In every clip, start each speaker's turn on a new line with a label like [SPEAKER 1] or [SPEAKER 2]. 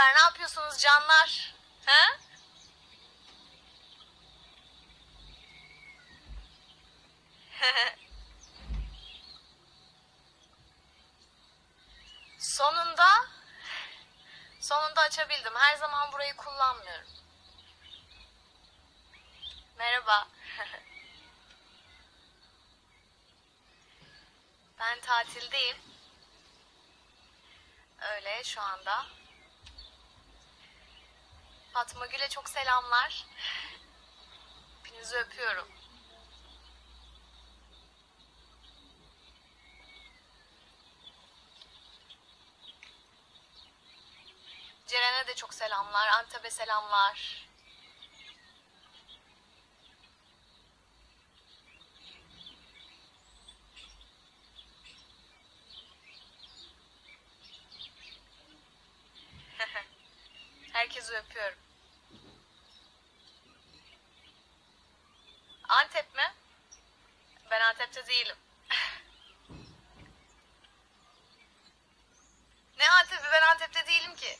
[SPEAKER 1] haber? Ne yapıyorsunuz canlar? He? sonunda sonunda açabildim. Her zaman burayı kullanmıyorum. Merhaba. ben tatildeyim. Öyle şu anda. Fatma Gül'e çok selamlar. Hepinizi öpüyorum. Ceren'e de çok selamlar. Antep'e selamlar. Herkesi öpüyorum. Antep mi? Ben Antep'te değilim. ne Antep'i? Ben Antep'te değilim ki.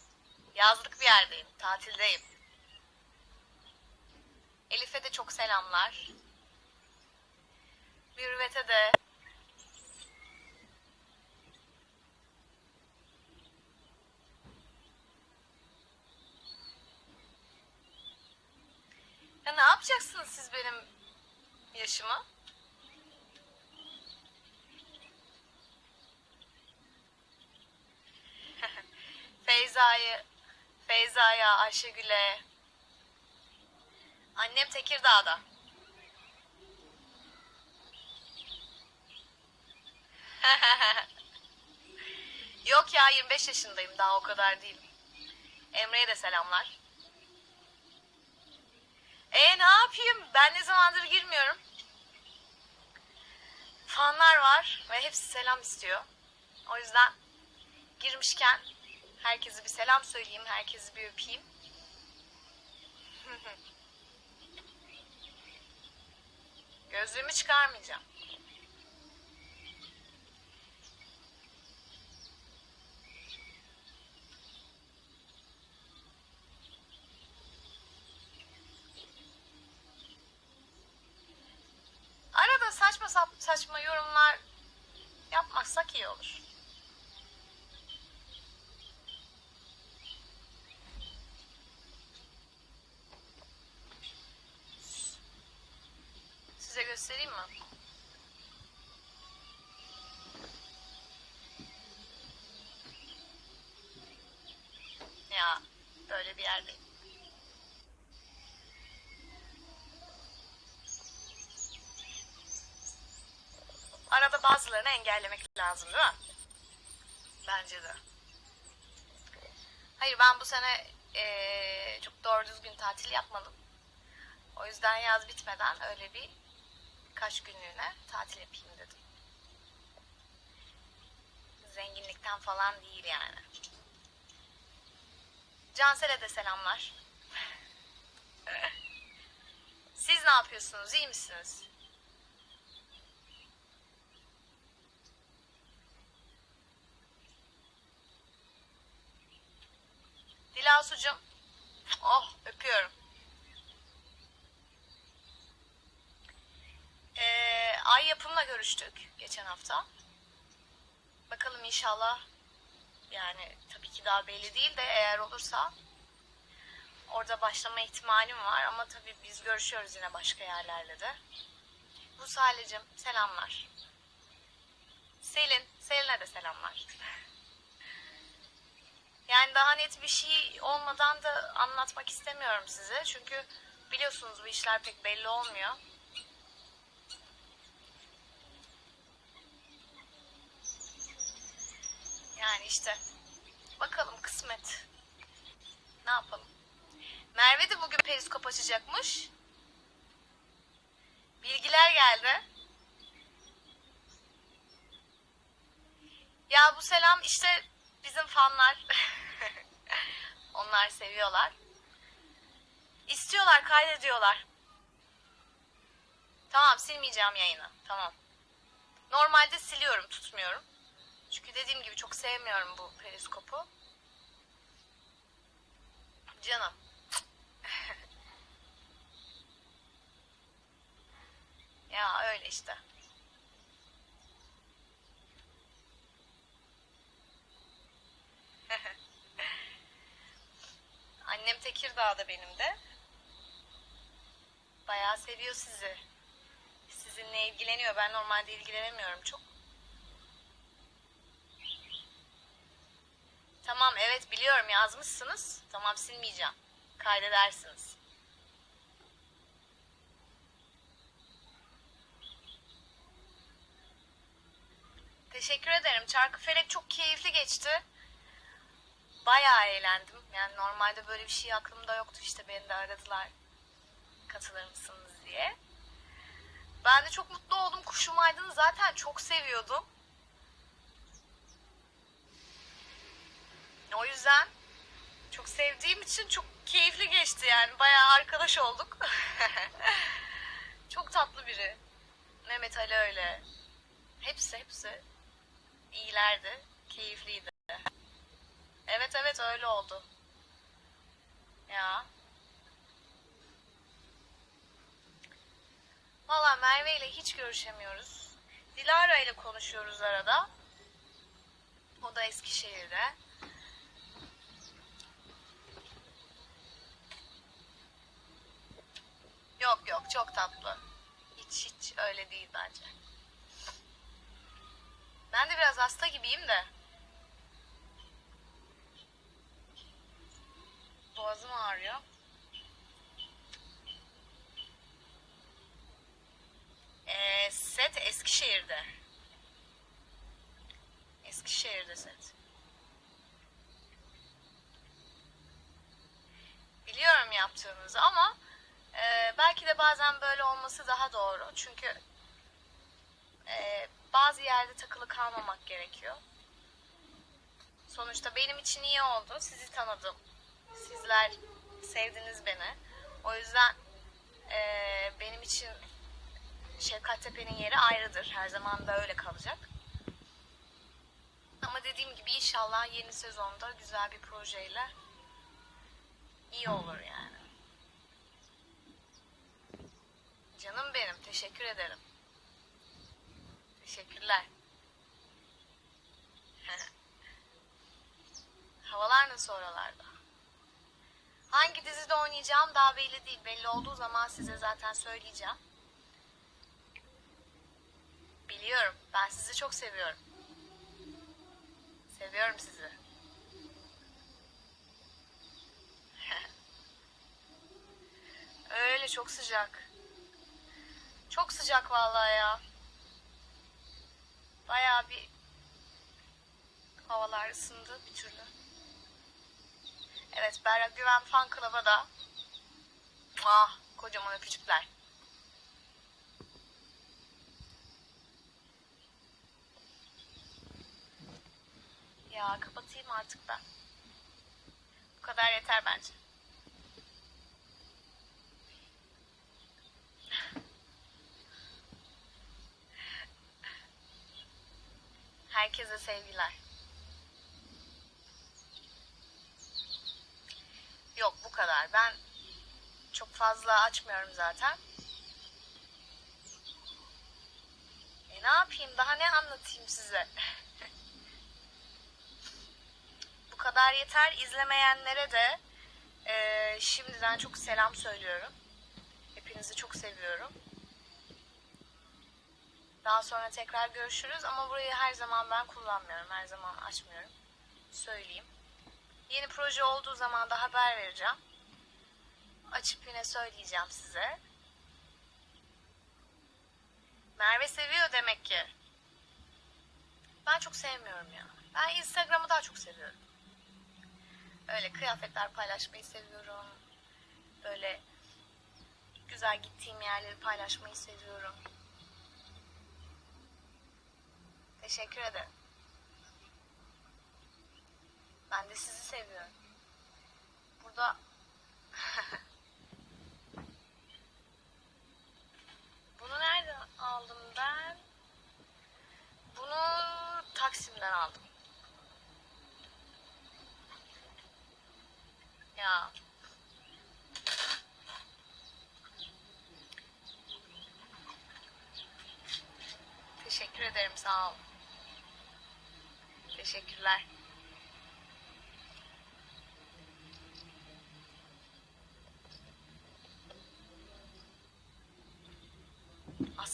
[SPEAKER 1] Yazlık bir yerdeyim. Tatildeyim. Elif'e de çok selamlar. Mürüvvet'e de. Ya ne yapacaksınız siz benim yaşımı? Feyza'yı, Feyza'ya, Ayşegül'e. Annem Tekirdağ'da. Yok ya 25 yaşındayım daha o kadar değilim. Emre'ye de selamlar. E ne yapayım? Ben ne zamandır girmiyorum. Fanlar var ve hepsi selam istiyor. O yüzden girmişken herkese bir selam söyleyeyim, herkesi bir öpeyim. Gözlüğümü çıkarmayacağım. Arada saçma yorumlar yapmazsak iyi olur. Size göstereyim mi? Ya böyle bir yerdeyim. Bazılarını engellemek lazım değil mi? Bence de. Hayır ben bu sene eee, çok doğru düzgün tatil yapmadım. O yüzden yaz bitmeden öyle bir kaç günlüğüne tatil yapayım dedim. Zenginlikten falan değil yani. Cansel'e de selamlar. Siz ne yapıyorsunuz? İyi misiniz? Dilasucuğum. Oh öpüyorum. Ee, Ay yapımla görüştük geçen hafta. Bakalım inşallah yani tabii ki daha belli değil de eğer olursa orada başlama ihtimalim var ama tabii biz görüşüyoruz yine başka yerlerle de. Bu Salicim selamlar. Selin, Selin'e de selamlar. Yani daha net bir şey olmadan da anlatmak istemiyorum size. Çünkü biliyorsunuz bu işler pek belli olmuyor. Yani işte bakalım kısmet. Ne yapalım? Merve de bugün periskop açacakmış. Bilgiler geldi. Ya bu selam işte bizim fanlar. Onlar seviyorlar. İstiyorlar, kaydediyorlar. Tamam, silmeyeceğim yayını. Tamam. Normalde siliyorum, tutmuyorum. Çünkü dediğim gibi çok sevmiyorum bu periskopu. Canım. ya öyle işte. Annem Tekirdağ'da benim de. Bayağı seviyor sizi. Sizinle ilgileniyor. Ben normalde ilgilenemiyorum çok. Tamam evet biliyorum yazmışsınız. Tamam silmeyeceğim. Kaydedersiniz. Teşekkür ederim. Çarkıfelek çok keyifli geçti. Bayağı eğlendim. Yani normalde böyle bir şey aklımda yoktu. İşte beni de aradılar. Katılır mısınız diye. Ben de çok mutlu oldum. Kuşum Aydın'ı zaten çok seviyordum. O yüzden çok sevdiğim için çok keyifli geçti yani. Bayağı arkadaş olduk. çok tatlı biri. Mehmet Ali öyle. Hepsi hepsi iyilerdi. Keyifliydi. Evet evet öyle oldu. Ya. Valla Merve ile hiç görüşemiyoruz. Dilara ile konuşuyoruz arada. O da Eskişehir'de. Yok yok çok tatlı. Hiç hiç öyle değil bence. Ben de biraz hasta gibiyim de. Boğazım ağrıyor. Ee, set Eskişehir'de. Eskişehir'de set. Biliyorum yaptığınızı ama e, belki de bazen böyle olması daha doğru. Çünkü e, bazı yerde takılı kalmamak gerekiyor. Sonuçta benim için iyi oldu. Sizi tanıdım. Sizler sevdiniz beni. O yüzden e, benim için Şefkat Tepe'nin yeri ayrıdır. Her zaman da öyle kalacak. Ama dediğim gibi inşallah yeni sezonda güzel bir projeyle iyi olur yani. Canım benim. Teşekkür ederim. Teşekkürler. Havalar nasıl oralarda? Hangi dizide oynayacağım daha belli değil. Belli olduğu zaman size zaten söyleyeceğim. Biliyorum. Ben sizi çok seviyorum. Seviyorum sizi. Öyle çok sıcak. Çok sıcak vallahi ya. Bayağı bir havalar ısındı bir türlü. Evet Berra Güven Fan Club'a da ah, kocaman öpücükler. Ya kapatayım artık ben. Bu kadar yeter bence. Herkese sevgiler. Yok bu kadar. Ben çok fazla açmıyorum zaten. E ne yapayım? Daha ne anlatayım size? bu kadar yeter. İzlemeyenlere de e, şimdiden çok selam söylüyorum. Hepinizi çok seviyorum. Daha sonra tekrar görüşürüz ama burayı her zaman ben kullanmıyorum. Her zaman açmıyorum. Söyleyeyim. Yeni proje olduğu zaman da haber vereceğim. Açıp yine söyleyeceğim size. Merve seviyor demek ki. Ben çok sevmiyorum ya. Ben Instagram'ı daha çok seviyorum. Öyle kıyafetler paylaşmayı seviyorum. Böyle güzel gittiğim yerleri paylaşmayı seviyorum. Teşekkür ederim. Ben de sizi seviyorum. Burada... Bunu nereden aldım ben? Bunu Taksim'den aldım. Ya Teşekkür ederim sağ ol. Teşekkürler.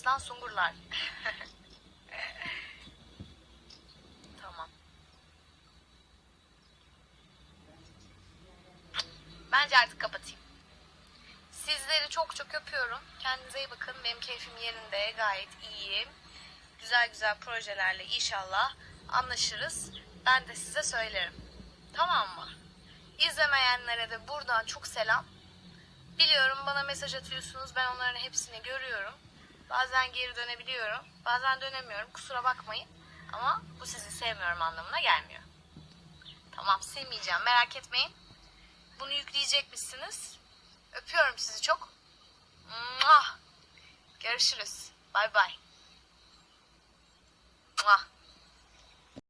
[SPEAKER 1] Aslan sungurlar. tamam. Bence artık kapatayım. Sizleri çok çok öpüyorum. Kendinize iyi bakın. Benim keyfim yerinde. Gayet iyiyim. Güzel güzel projelerle inşallah anlaşırız. Ben de size söylerim. Tamam mı? İzlemeyenlere de buradan çok selam. Biliyorum bana mesaj atıyorsunuz. Ben onların hepsini görüyorum. Bazen geri dönebiliyorum. Bazen dönemiyorum. Kusura bakmayın. Ama bu sizi sevmiyorum anlamına gelmiyor. Tamam silmeyeceğim merak etmeyin. Bunu yükleyecek misiniz? Öpüyorum sizi çok. Mwah. Görüşürüz. Bay bay. Mwah.